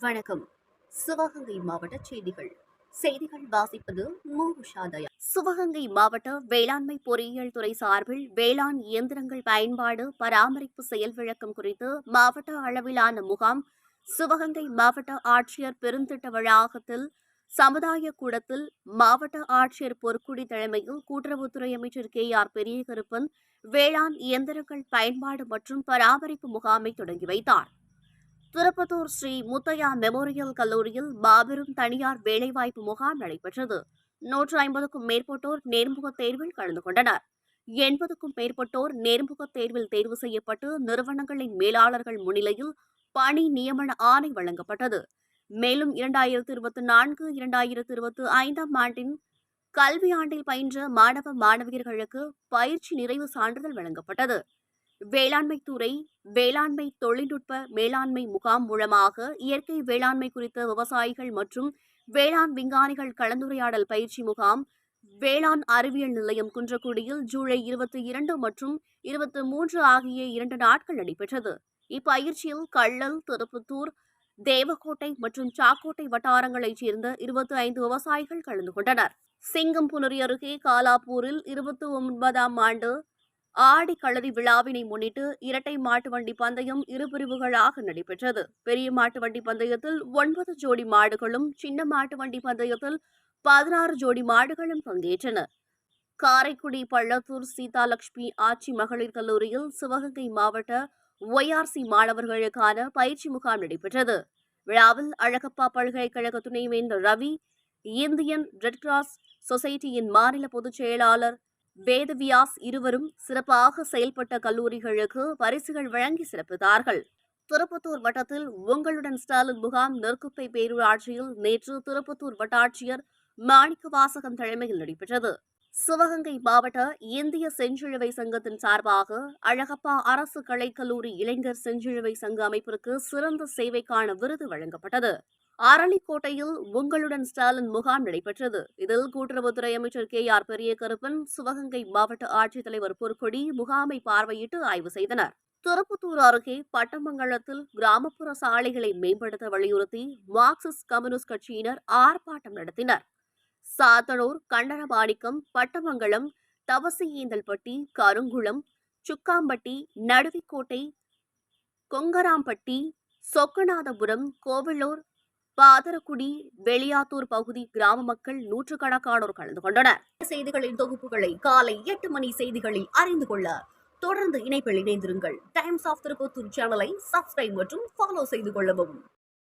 வணக்கம். சிவகங்கை மாவட்ட செய்திகள். செய்திகள் வாசிப்பது சிவகங்கை மாவட்ட வேளாண்மை பொறியியல் துறை சார்பில் வேளாண் இயந்திரங்கள் பயன்பாடு பராமரிப்பு செயல் விளக்கம் குறித்து மாவட்ட அளவிலான முகாம் சிவகங்கை மாவட்ட ஆட்சியர் பெருந்திட்ட வளாகத்தில் சமுதாய கூடத்தில் மாவட்ட ஆட்சியர் பொற்குடி தலைமையில் கூட்டுறவுத்துறை அமைச்சர் கே. ஆர். பெரியகருப்பன் வேளாண் இயந்திரங்கள் பயன்பாடு மற்றும் பராமரிப்பு முகாமை தொடங்கி வைத்தார். திருப்பத்தூர் ஸ்ரீ முத்தையா மெமோரியல் கல்லூரியில் மாபெரும் தனியார் வேலைவாய்ப்பு முகாம் நடைபெற்றது. நூற்று ஐம்பதுக்கும் மேற்பட்டோர் நேர்முகத் தேர்வில் கலந்து கொண்டனர். எண்பதுக்கும் மேற்பட்டோர் நேர்முக தேர்வில் தேர்வு செய்யப்பட்டு நிறுவனங்களின் மேலாளர்கள் முன்னிலையில் பணி நியமன ஆணை வழங்கப்பட்டது. மேலும் இரண்டாயிரத்து இருபத்தி நான்கு இரண்டாயிரத்து இருபத்தி ஐந்தாம் ஆண்டின் கல்வியாண்டில் பயின்ற மாணவ மாணவியர்களுக்கு பயிற்சி நிறைவு சான்றிதழ் வழங்கப்பட்டது. வேளாண்மை துறை வேளாண்மை தொழில்நுட்ப மேலாண்மை முகாம் மூலமாக இயற்கை வேளாண்மை குறித்த விவசாயிகள் மற்றும் வேளாண் விஞ்ஞானிகள் கலந்துரையாடல் பயிற்சி முகாம் வேளாண் அறிவியல் நிலையம் குன்றக்குடியில் ஜூலை இருபத்தி இரண்டு மற்றும் இருபத்தி மூன்று ஆகிய இரண்டு நாட்கள் நடைபெற்றது. இப்பயிற்சியில் கள்ளல் திருப்பத்தூர் தேவக்கோட்டை மற்றும் சாக்கோட்டை வட்டாரங்களைச் சேர்ந்த இருபத்தி ஐந்து விவசாயிகள் கலந்து கொண்டனர். சிங்கம்புனரி அருகே காலாப்பூரில் இருபத்தி ஒன்பதாம் ஆண்டு ஆடி களரி விழாவினை முன்னிட்டு இரட்டை மாட்டு வண்டி பந்தயம் இரு பிரிவுகளாக நடைபெற்றது. பெரிய மாட்டு வண்டி பந்தயத்தில் ஒன்பது ஜோடி மாடுகளும் சின்ன மாட்டு வண்டி பந்தயத்தில் பதினாறு ஜோடி மாடுகளும் பங்கேற்றன. காரைக்குடி பள்ளத்தூர் சீதாலட்சுமி ஆட்சி மகளிர் கல்லூரியில் சிவகங்கை மாவட்ட ஒய்ஆர்சி மாணவர்களுக்கான பயிற்சி முகாம் நடைபெற்றது. விழாவில் அழகப்பா பல்கலைக்கழக துணைவேந்தர் ரவி இந்தியன் ரெட் கிராஸ் சொசைட்டியின் மாநில பொதுச் செயலாளர் வேதவியாஸ் இருவரும் சிறப்பாக செயல்பட்ட கல்லூரிகளுக்கு பரிசுகள் வழங்கி சிறப்பித்தார்கள். திருப்பத்தூர் வட்டத்தில் உங்களுடன் ஸ்டாலின் முகாம் நெற்குப்பை பேரூராட்சியில் நேற்று திருப்பத்தூர் வட்டாட்சியர் மாணிக்க வாசகம் தலைமையில் நடைபெற்றது. சிவகங்கை மாவட்ட இந்திய செஞ்சிலுவை சங்கத்தின் சார்பாக அழகப்பா அரசு கலைக்கல்லூரி இளைஞர் செஞ்சிலுவை சங்க அமைப்பிற்கு சிறந்த சேவைக்கான விருது வழங்கப்பட்டது. அரளிக்கோட்டையில் உங்களுடன் ஸ்டாலின் முகாம் நடைபெற்றது. இதில் கூட்டுறவுத்துறை அமைச்சர் கே. ஆர். பெரியகருப்பன் சிவகங்கை மாவட்ட ஆட்சித்தலைவர் பொற்கொடி முகாமை பார்வையிட்டு ஆய்வு செய்தனர். திருப்பத்தூர் அருகே பட்டமங்கலத்தில் கிராமப்புற சாலைகளை மேம்படுத்த வலியுறுத்தி மார்க்சிஸ்ட் கம்யூனிஸ்ட் கட்சியினர் ஆர்ப்பாட்டம் நடத்தினர். சாத்தனூர் கண்டனமாணிக்கம் பட்டமங்கலம் தவசியேந்தல்பட்டி கருங்குளம் சுக்காம்பட்டி நடுவிக்கோட்டை கொங்கராம்பட்டி சொக்கநாதபுரம் கோவிலூர் பாதரக்குடி வெளியாத்தூர் பகுதி கிராம மக்கள் நூற்றுக்கணக்கானோர் கலந்து கொண்டனர். செய்திகளின் தொகுப்புகளை காலை எட்டு மணி செய்திகளில் அறிந்து கொள்ள தொடர்ந்து இணைப்பில் இணைந்திருங்கள். டைம்ஸ் ஆஃப் திருப்பத்தூர் சேனலை சப்ஸ்கிரைப் மற்றும் ஃபாலோ செய்து கொள்ளவும்.